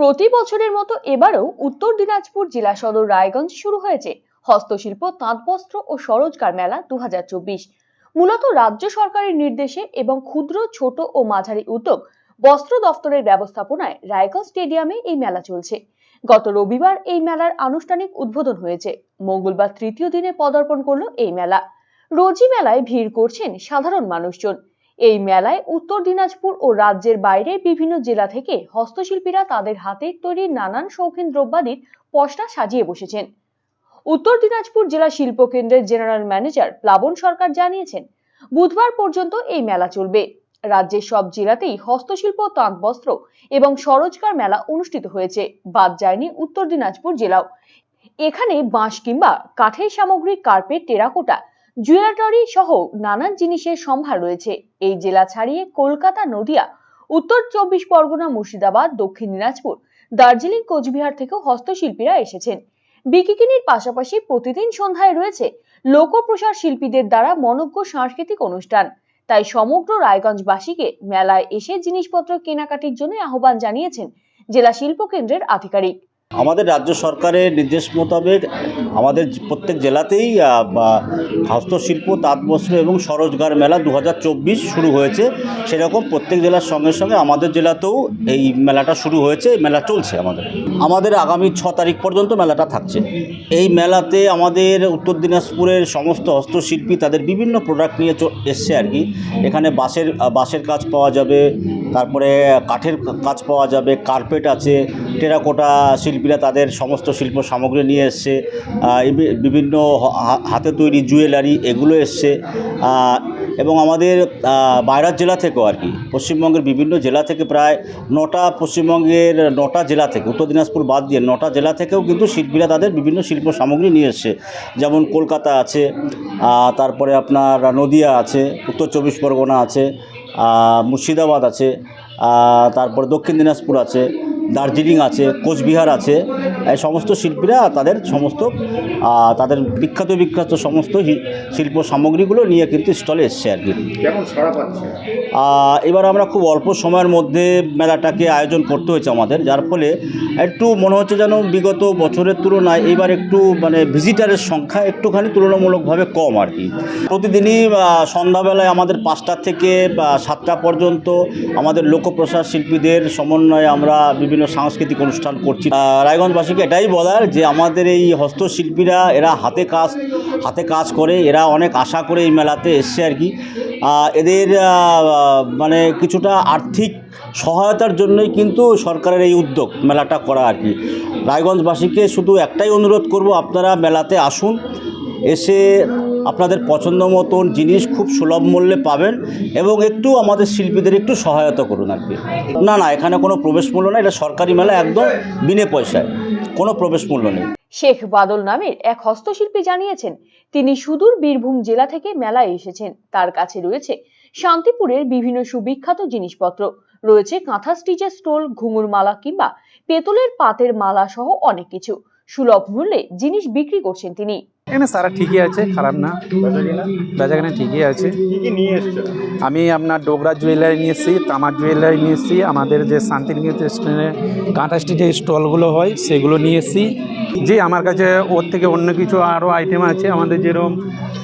প্রতি বছরের মতো এবারও উত্তর দিনাজপুর জেলা সদর রায়গঞ্জ শুরু হয়েছে হস্তশিল্প, তাঁতবস্ত্র ও সরোজগার মেলা দুহাজার চব্বিশ। মূলত রাজ্য সরকারের নির্দেশে এবং ক্ষুদ্র, ছোট ও মাঝারি উদ্যোগ বস্ত্র দফতরের ব্যবস্থাপনায় রায়গঞ্জ স্টেডিয়ামে এই মেলা চলছে। গত রবিবার এই মেলার আনুষ্ঠানিক উদ্বোধন হয়েছে। মঙ্গলবার তৃতীয় দিনে পদার্পণ করল এই মেলা। রোজই মেলায় ভিড় করছেন সাধারণ মানুষজন। এই মেলায় উত্তর দিনাজপুর ও রাজ্যের বাইরে বিভিন্ন জেলা থেকে হস্তশিল্পীরা তাদের হাতের তৈরি নানান শৌখিন দ্রব্যাদির পসরা সাজিয়ে বসেছেন। উত্তর দিনাজপুর জেলা শিল্প কেন্দ্রের জেনারেল ম্যানেজার প্লাবন সরকার জানিয়েছেন, বুধবার পর্যন্ত এই মেলা চলবে। রাজ্যের সব জেলাতেই হস্তশিল্প তাঁত বস্ত্র এবং সরোজগার মেলা অনুষ্ঠিত হয়েছে। বাদ যায়নি উত্তর দিনাজপুর জেলাও। এখানে বাঁশ কিংবা কাঠের সামগ্রী, কার্পেট, টেরাকোটা জুয়েলারি সহ নানান জিনিসের সম্ভার রয়েছে। এই জেলা ছাড়িয়ে কলকাতা, নদিয়া, উত্তর চব্বিশ পরগনা, মুর্শিদাবাদ, দক্ষিণ দিনাজপুর, দার্জিলিং, কোচবিহার থেকেও হস্তশিল্পীরা এসেছেন। বিকিকিনির পাশাপাশি প্রতিদিন সন্ধ্যায় রয়েছে লোকপ্রসার শিল্পীদের দ্বারা মনজ্ঞ সাংস্কৃতিক অনুষ্ঠান। তাই সমগ্র রায়গঞ্জবাসীকে মেলায় এসে জিনিসপত্র কেনাকাটির জন্য আহ্বান জানিয়েছেন জেলা শিল্প কেন্দ্রের আধিকারিক। আমাদের রাজ্য সরকারের নির্দেশ মোতাবেক আমাদের প্রত্যেক জেলাতেই হস্তশিল্প তাঁতবস্ত্র এবং সরোজগার মেলা দু হাজার চব্বিশ শুরু হয়েছে। সেরকম প্রত্যেক জেলার সঙ্গে সঙ্গে আমাদের জেলাতেও এই মেলাটা শুরু হয়েছে মেলা চলছে আমাদের। আমাদের আগামী ছ তারিখ পর্যন্ত মেলাটা থাকছে। এই মেলাতে আমাদের উত্তর দিনাজপুরের সমস্ত হস্তশিল্পী তাদের বিভিন্ন প্রোডাক্ট নিয়ে এসছে আর কি। এখানে বাঁশের বাঁশের কাজ পাওয়া যাবে, তারপরে কাঠের কাজ পাওয়া যাবে কার্পেট আছে টেরাকোটা শিল্পীরা তাদের সমস্ত শিল্প সামগ্রী নিয়ে এসছে বিভিন্ন হাতে তৈরি জুয়েলারি, এগুলো এসছে এবং আমাদের বাইরের জেলা থেকেও আর কি, পশ্চিমবঙ্গের বিভিন্ন জেলা থেকে প্রায় নটা পশ্চিমবঙ্গের নটা জেলা থেকে, উত্তর দিনাজপুর বাদ দিয়ে নটা জেলা থেকেও কিন্তু শিল্পীরা তাদের বিভিন্ন শিল্প সামগ্রী নিয়ে এসছে, যেমন কলকাতা আছে তারপরে আপনার নদিয়া আছে, উত্তর চব্বিশ পরগনা আছে মুর্শিদাবাদ আছে তারপরে দক্ষিণ দিনাজপুর আছে দার্জিলিং আছে কোচবিহার আছে এই সমস্ত শিল্পীরা তাদের সমস্ত তাদের বিখ্যাত বিখ্যাত সমস্ত শিল্প সামগ্রীগুলো নিয়ে কিন্তু স্টলে এসছে আর কি। এবার আমরা খুব অল্প সময়ের মধ্যে মেলাটাকে আয়োজন করতে হয়েছে আমাদের যার ফলে একটু মনে হচ্ছে যেন বিগত বছরের তুলনায় এবার একটু মানে ভিজিটারের সংখ্যা একটুখানি তুলনামূলকভাবে কম আর কি। প্রতিদিনই সন্ধ্যাবেলায় আমাদের পাঁচটা থেকে সাতটা পর্যন্ত আমাদের লোকপ্রসার শিল্পীদের সমন্বয়ে আমরা বিভিন্ন সাংস্কৃতিক অনুষ্ঠান করছি। রায়গঞ্জবাসীকে এটাই বলার যে আমাদের এই হস্তশিল্পীরা এরা হাতে কাজ হাতে কাজ করে, এরা অনেক আশা করে এই মেলাতে এসছে আর কি। এদের মানে কিছুটা আর্থিক সহায়তার জন্যই কিন্তু সরকারের এই উদ্যোগ মেলাটা করা আর কি। রায়গঞ্জবাসীকে শুধু একটাই অনুরোধ করব, আপনারা মেলাতে আসুন, এসে আপনাদের পছন্দ মতন জিনিস খুব সুলভ মূল্যে পাবেন এবং একটু আমাদের শিল্পীদের একটু সহায়তা করুন আর কি। না না, এখানে কোনো প্রবেশ মূল্য না, এটা সরকারি মেলা, একদম বিনে পয়সায়। কোনো প্রবেশ মূল্য নেই। শেখ বাদল নামের এক হস্তশিল্পী জানিয়েছেন, তিনি সুদূর বীরভূম জেলা থেকে মেলায় এসেছেন। তার কাছে রয়েছে শান্তিপুরের বিভিন্ন সুবিখ্যাত জিনিসপত্র। রয়েছে কাঁথা স্টিচের স্টোল ঘুঙুর মালা কিংবা পেতলের পাতের মালা সহ অনেক কিছু। সুলভ মূল্যে জিনিস বিক্রি করছেন তিনি। এখানে সারা ঠিকই আছে, খারাপ না। বেচাকেনা ঠিকই আছে। আমি আপনার ডোগরা জুয়েলারি নিয়ে এসেছি, তামাক জুয়েলারি নিয়ে এসেছি, আমাদের যে শান্তিনিকেতনে কাঁথা যে স্টলগুলো হয়, সেগুলো নিয়ে এসেছি। জি, আমার কাছে ওর থেকে অন্য কিছু আরও আইটেম আছে। আমাদের যেরকম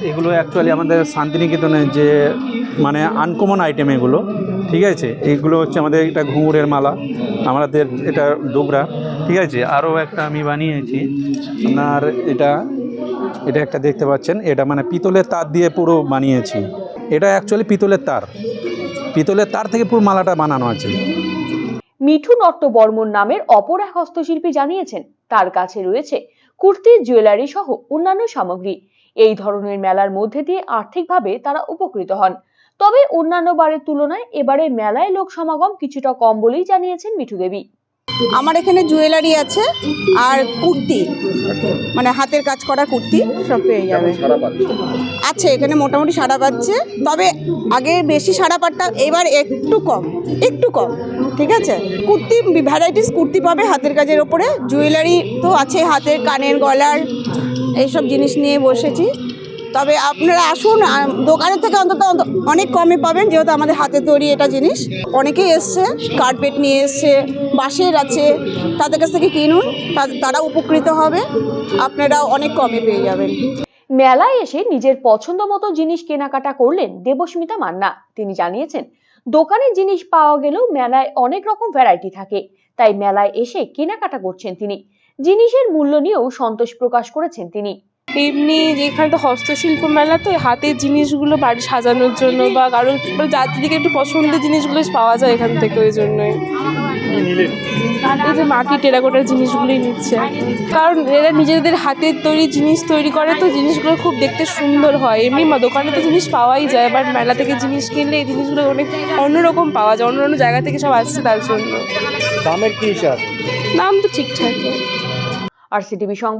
এগুলো অ্যাকচুয়ালি আমাদের শান্তিনিকেতনের যে মানে আনকমন আইটেম এগুলো ঠিক আছে? এইগুলো হচ্ছে আমাদের এটা ঘুঙুরের মালা, আমাদের এটা ডোগরা, ঠিক আছে? আরও একটা আমি বানিয়েছি। আপনার এটা এটা একটা দেখতে পাচ্ছেন, এটা মানে পিতলের তার দিয়ে পুরো বানিয়েছি। এটা অ্যাকচুয়ালি পিতলের তার। পিতলের তার থেকে পুরো মালাটা বানানো আছে। মিঠু নট্ট বর্মন নামের অপর এক হস্তশিল্পী জানিয়েছেন, তার কাছে রয়েছে কুর্তি জুয়েলারি সহ অন্যান্য সামগ্রী। এই ধরনের মেলার মধ্যে দিয়ে আর্থিকভাবে তারা উপকৃত হন। তবে অন্যান্য বারের তুলনায় এবারে মেলায় লোক সমাগম কিছুটা কম বলেই জানিয়েছেন মিঠু দেবী। আমার এখানে জুয়েলারি আছে আর কুর্তি মানে হাতের কাজ করা কুর্তি। সব পেয়ে যাবে। আছে এখানে মোটামুটি সাড়া পাচ্ছে। তবে আগে বেশি সাড়া পাটতাম এবার একটু কম একটু কম ঠিক আছে? কুর্তি ভ্যারাইটিস কুর্তি পাবে হাতের কাজের ওপরে। জুয়েলারি তো আছে হাতের কানের গলার এইসব জিনিস নিয়ে বসেছি। তবে আপনারা আসুন দোকানের থেকে অন্তত অনেক কমে পাবেন, যেহেতু আমাদের হাতে তৈরি এটা জিনিস। অনেকেই এসছে কার্পেট নিয়ে এসছে, বাঁশের আছে, তাদের কাছ থেকে কিনুন তারা উপকৃত হবে, আপনারাও অনেক কমে পেয়ে যাবেন। মেলায় এসে নিজের পছন্দ মতো জিনিস কেনাকাটা করলেন দেবস্মিতা মান্না। তিনি জানিয়েছেন, দোকানে জিনিস পাওয়া গেলেও মেলায় অনেক রকম ভ্যারাইটি থাকে। তাই মেলায় এসে কেনাকাটা করছেন তিনি। জিনিসের মূল্য নিয়েও সন্তোষ প্রকাশ করেছেন তিনি। এমনি এখানে তো হস্তশিল্প মেলা তো হাতের জিনিসগুলো বাড়ি সাজানোর জন্য বা কারও মানে দিকে একটু পছন্দের জিনিসগুলো পাওয়া যায় এখান থেকে ওই জন্যই। এই যে মাটি টেরাকোটার জিনিসগুলোই নিচ্ছে। কারণ এরা নিজেদের হাতের তৈরি জিনিস তৈরি করে তো জিনিসগুলো খুব দেখতে সুন্দর হয়। এমনি মা- দোকানে তো জিনিস পাওয়াই যায় বাট মেলা থেকে জিনিস কিনলে এই জিনিসগুলো অনেক অন্যরকম পাওয়া যায় অন্য অন্য জায়গা থেকে সব আসছে তার জন্য। দামের কি হিসাব? দাম তো ঠিকঠাক আর সিটিভি সংবাদ